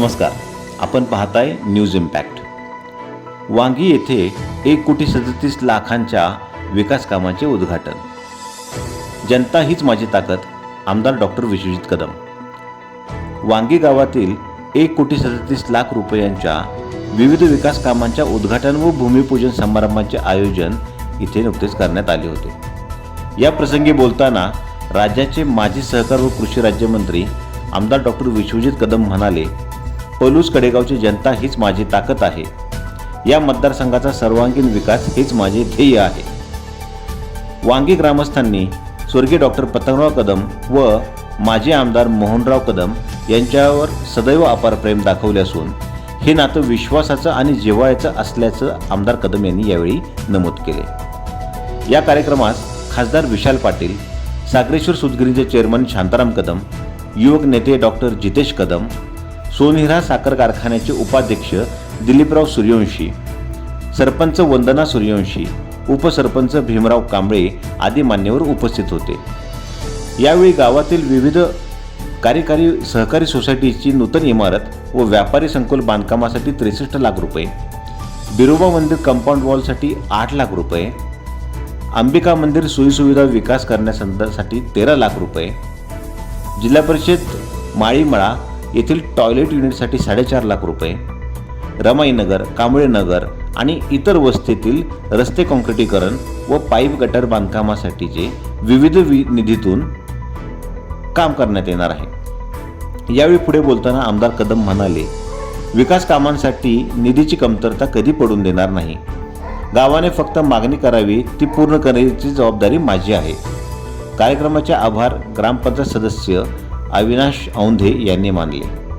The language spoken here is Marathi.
नमस्कार. आपण पाहताय न्यूज इम्पॅक्ट. वांगी येथे एक कोटी सदतीस लाखांच्या विकास कामाचे उद्घाटन. जनता हीच माझी ताकद आमदार डॉक्टर विश्वजित कदम. वांगी गावातील एक कोटी सदतीस लाख रुपयांच्या विविध विकास कामांच्या उद्घाटन व भूमिपूजन समारंभाचे आयोजन इथे नुकतेच करण्यात आले होते. या प्रसंगी बोलताना राज्याचे माजी सहकार व कृषी राज्यमंत्री आमदार डॉक्टर विश्वजित कदम म्हणाले पलूस कडेगावची जनता हीच माझी ताकद आहे. या मतदारसंघाचा सर्वांगीण विकास हेच माझे ध्येय आहे. वांगी ग्रामस्थांनी स्वर्गीय डॉक्टर पतंगराव कदम व माजी आमदार मोहनराव कदम यांच्यावर सदैव अपार प्रेम दाखवले असून हे नातं विश्वासाचं आणि जिव्हाळ्याचं असल्याचं आमदार कदम यांनी यावेळी नमूद केले. या कार्यक्रमात खासदार विशाल पाटील सागरेश्वर सुतगिरीचे चेअरमन शांताराम कदम युवक नेते डॉक्टर जितेश कदम सोनहिरा साखर कारखान्याचे उपाध्यक्ष दिलीपराव सूर्यवंशी सरपंच वंदना सूर्यवंशी उपसरपंच भीमराव कांबळे आदी मान्यवर उपस्थित होते. यावेळी गावातील विविध कार्यकारी सहकारी सोसायटीची नूतन इमारत व व्यापारी संकुल बांधकामासाठी त्रेसष्ट लाख रुपये बिरोबा मंदिर कंपाऊंड वॉलसाठी आठ लाख रुपये अंबिका मंदिर सोयीसुविधा विकास करण्यासाठी तेरा लाख रुपये जिल्हा परिषद माळीमळा येथील टॉयलेट युनिटसाठी साडेचार लाख रुपये रमाईनगर कांबळेनगर आणि इतर वस्तीतील रस्ते काँक्रिटीकरण व पाईप गटर बांधकामासाठीचे विविध वि निधीतून काम करण्यात येणार आहे. यावेळी पुढे बोलताना आमदार कदम म्हणाले विकास कामांसाठी निधीची कमतरता कधी पडून देणार नाही. गावाने फक्त मागणी करावी ती पूर्ण करण्याची जबाबदारी माझी आहे. कार्यक्रमाचे आभार ग्रामपंचायत सदस्य अविनाश औंधे यांनी मानले.